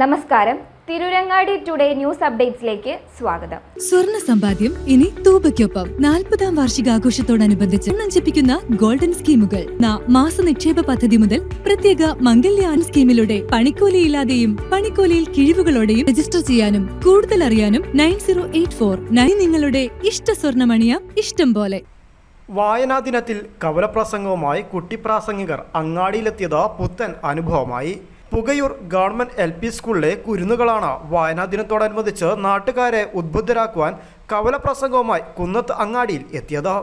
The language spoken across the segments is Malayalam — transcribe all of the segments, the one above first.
നമസ്കാരം. തിരുരങ്ങാടി ടുഡേ ന്യൂസ് അപ്ഡേറ്റ്സിലേക്ക് സ്വാഗതം. സ്വർണ സമ്പാദ്യം ഇനി തൂബയ്ക്കൊപ്പം. നാൽപ്പതാം വാർഷികാഘോഷത്തോടനുബന്ധിച്ച് നഞ്ചിപ്പിക്കുന്ന ഗോൾഡൻ സ്കീമുകൾ. ന മാസ നിക്ഷേപ പദ്ധതി മുതൽ പ്രത്യേക മംഗല്യാൻ സ്കീമിലൂടെ പണിക്കൂലിയില്ലാതെയും പണിക്കൂലിയിൽ കിഴിവുകളോടെയും രജിസ്റ്റർ ചെയ്യാനും കൂടുതൽ അറിയാനും nine zero eight four nine നിങ്ങളുടെ ഇഷ്ട സ്വർണമണിയ ഇഷ്ടം പോലെ. വായനാ ദിനത്തിൽ കവലപ്രസംഗവുമായി കുട്ടിപ്രാസംഗികർ അങ്ങാടിയിലെത്തിയത് പുത്തൻ അനുഭവമായി. പുകയൂർ ഗവൺമെന്റ് എൽ പി സ്കൂളിലെ കുരുന്നുകളാണ് വായനാ ദിനത്തോടനുബന്ധിച്ച് നാട്ടുകാരെ ഉദ്ബുദ്ധരാക്കുവാൻ കവലപ്രസംഗവുമായി കുന്നത്ത് അങ്ങാടിയിൽ എത്തിയത്.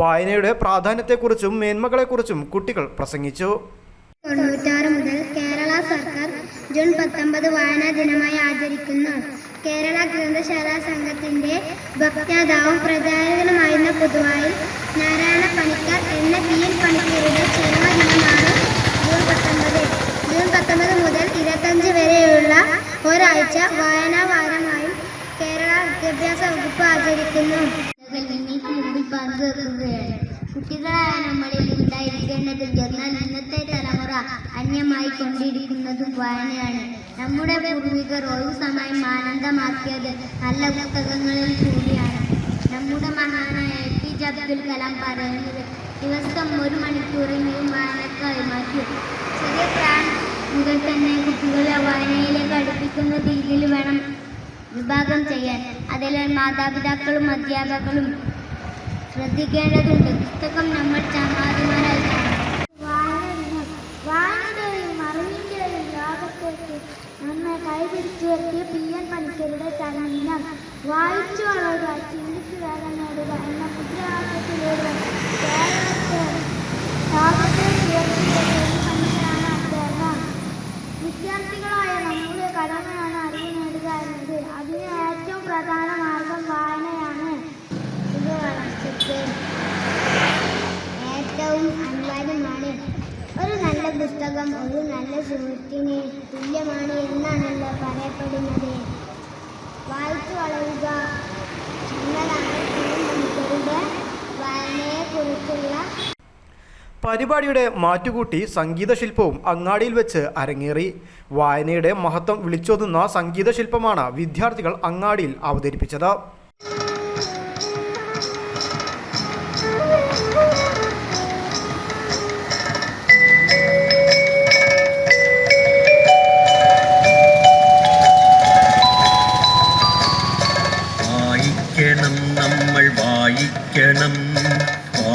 വായനയുടെ പ്രാധാന്യത്തെക്കുറിച്ചും മേന്മകളെക്കുറിച്ചും കുട്ടികൾ പ്രസംഗിച്ചു. തൊണ്ണൂറ്റാറ് മുതൽ കേരള സർക്കാർ ജൂൺ പത്തൊമ്പത് വായനാ ദിനമായി ആചരിക്കുന്നു. കേരള ഗ്രന്ഥശാല സംഘത്തിന്റെ ഭക്താതാവും പ്രചാരകനുമായിരുന്ന പൊതുവായി നാരായണ പണിക്കർ എന്ന പി എൻ പണിക്കരുടെ ജന്മദിനമാണ് പത്തൊമ്പത് മുതൽ ഇരുപത്തഞ്ച് വരെയുള്ള ഒരാഴ്ച വായനാ വാരമായും കേരള വിദ്യാഭ്യാസ വകുപ്പ് ആചരിക്കുന്നു. നിങ്ങൾക്ക് മുമ്പിൽ പങ്കു വെക്കുകയാണ്. കുട്ടികളായ നമ്മളിൽ ഉണ്ടായിരിക്കേണ്ടത് എന്നാൽ ഇന്നത്തെ തലമുറ അന്യമായി കൊണ്ടിരിക്കുന്നതും വായനയാണ്. നമ്മുടെ പൂർവികർ ഒഴിവ് സമയം ആനന്ദമാക്കിയത് നല്ല പുസ്തകങ്ങളിൽ കൂടിയാണ്. നമ്മുടെ മഹാനായ A P J Abdul Kalam പറയുന്നത് ദിവസം ഒരു മണിക്കൂറെങ്കിലും വായനക്കായി മാറ്റി. ചെറിയ പ്രായം മുതൽ തന്നെ കുട്ടികളെ വായനയിലേക്ക് അടുപ്പിക്കുന്ന രീതിയിൽ വേണം വിഭാഗം ചെയ്യാൻ. അതിൽ മാതാപിതാക്കളും അധ്യാപകരും ശ്രദ്ധിക്കേണ്ടതുണ്ട്. പുസ്തകം നമ്മൾ വളരുക ചിന്തിച്ചു വേഗം നേടുക എന്ന വിദ്യാർത്ഥികളായ നമ്മുടെ കടമയാണ് അറിവ് നേടുക എന്നത്. അതിന് ഏറ്റവും പ്രധാന മാർഗം വായനയാണ്. ഇത് വളർച്ചയ്ക്ക് ഏറ്റവും അനിവാര്യമാണ്. ഒരു നല്ല പുസ്തകം ഒരു നല്ല സുഹൃത്തിന് തുല്യമാണ് എന്നാണല്ലോ പറയപ്പെടുന്നത്. വായിച്ചു വളരുക പരിപാടിയുടെ മാറ്റുകൂട്ടി സംഗീതശില്പവും അങ്ങാടിയിൽ വെച്ച് അരങ്ങേറി. വായനയുടെ മഹത്വം വിളിച്ചോതുന്ന സംഗീതശില്പമാണ് വിദ്യാർത്ഥികൾ അങ്ങാടിയിൽ അവതരിപ്പിച്ചത്. വായിക്കണം നമ്മൾ വായിക്കണം.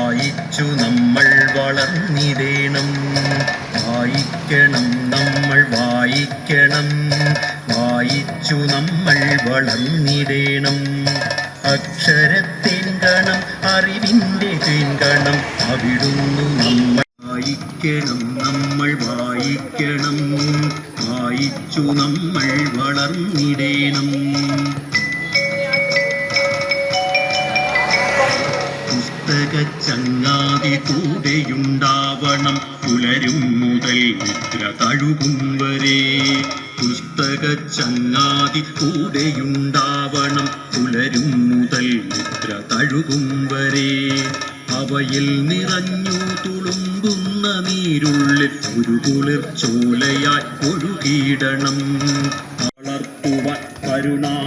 വായിച്ചു നമ്മൾ വളർന്നിടേണം. വായിക്കണം നമ്മൾ വായിക്കണം. വായിച്ചു നമ്മൾ വളർന്നിടേണം. അക്ഷരത്തേൻകണം അറിവിന്റെ ഗണം അവിടുന്നു നമ്മൾ വായിക്കണം നമ്മൾ വായിക്കണം. വായിച്ചു നമ്മൾ വളർന്നിടേണം. പുസ്തക ചങ്ങാതി കൂടെയുണ്ടാവണം. പുലരും മുതൽ നിദ്ര തഴുകും വരെ. പുസ്തക ചങ്ങാതി കൂടെയുണ്ടാവണം. പുലരും മുതൽ നിദ്ര തഴുകും വരെ. അവയിൽ നിറഞ്ഞു തുളുമ്പുന്ന നീരുള്ളിൽ ഒരു കുളിർ ചോലയായി ഒഴുകിയിടണം. വളർത്തുവാൻ കരുണാങ്കുരം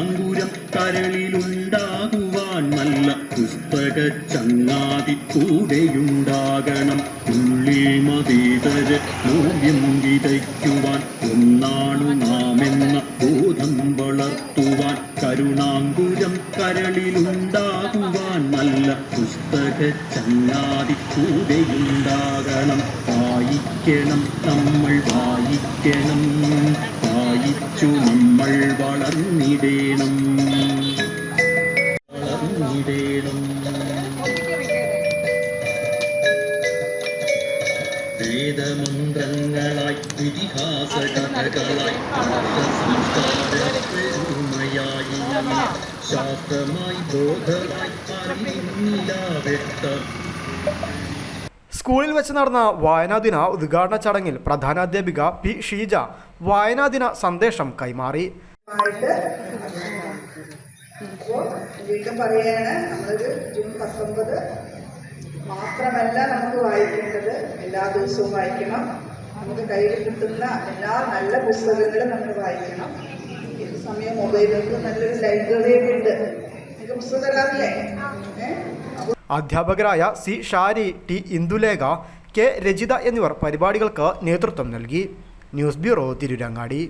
കരളിലുണ്ടാകുവാൻ നല്ല പുസ്തക ചങ്ങാതി കൂടെയുണ്ടാകണം. ഉള്ളിൽ മതീതര മൂല്യം വിതയ്ക്കുവാൻ ഒന്നാണു നാമെന്ന ബോധം വളർത്തുവാൻ. കരുണാങ്കുരം കരളിലുണ്ടാകുവാൻ നല്ല പുസ്തക ചങ്ങാതി കൂടെയുണ്ടാകണം. വായിക്കണം നമ്മൾ വായിക്കണം. വായിച്ചു നമ്മൾ വളർന്നിടേണം. വേദമന്ത്രങ്ങളായി ഇതിഹാസ കഥകളായി ശാസ്ത്രമായി ബോധമായി അറിവില്ലാവെത്ത സ്കൂളിൽ വെച്ച് നടന്ന വായനാദിന ഉദ്ഘാടന ചടങ്ങിൽ പ്രധാനാധ്യാപിക പി ഷീജ വായനാദിന സന്ദേശം കൈമാറി. മാത്രമല്ല നമുക്ക് വായിക്കേണ്ടത് എല്ലാ ദിവസവും വായിക്കണം. നമുക്ക് കയ്യിൽ കിട്ടുന്ന എല്ലാ നല്ല പുസ്തകങ്ങളും നമ്മൾ വായിക്കണം. ഏത് സമയം മൊബൈലിലേക്ക് നല്ലൊരു ലൈബ്രറിയൊക്കെ ഉണ്ട്. നിങ്ങൾക്ക് പുസ്തകം തരാറില്ലേ ഏഹ് അധ്യാപകരായ C Shari T Indulekha K Rajitha എന്നിവർ പരിപാടികൾക്ക് നേതൃത്വം നൽകി. News bureau Tirurangadi.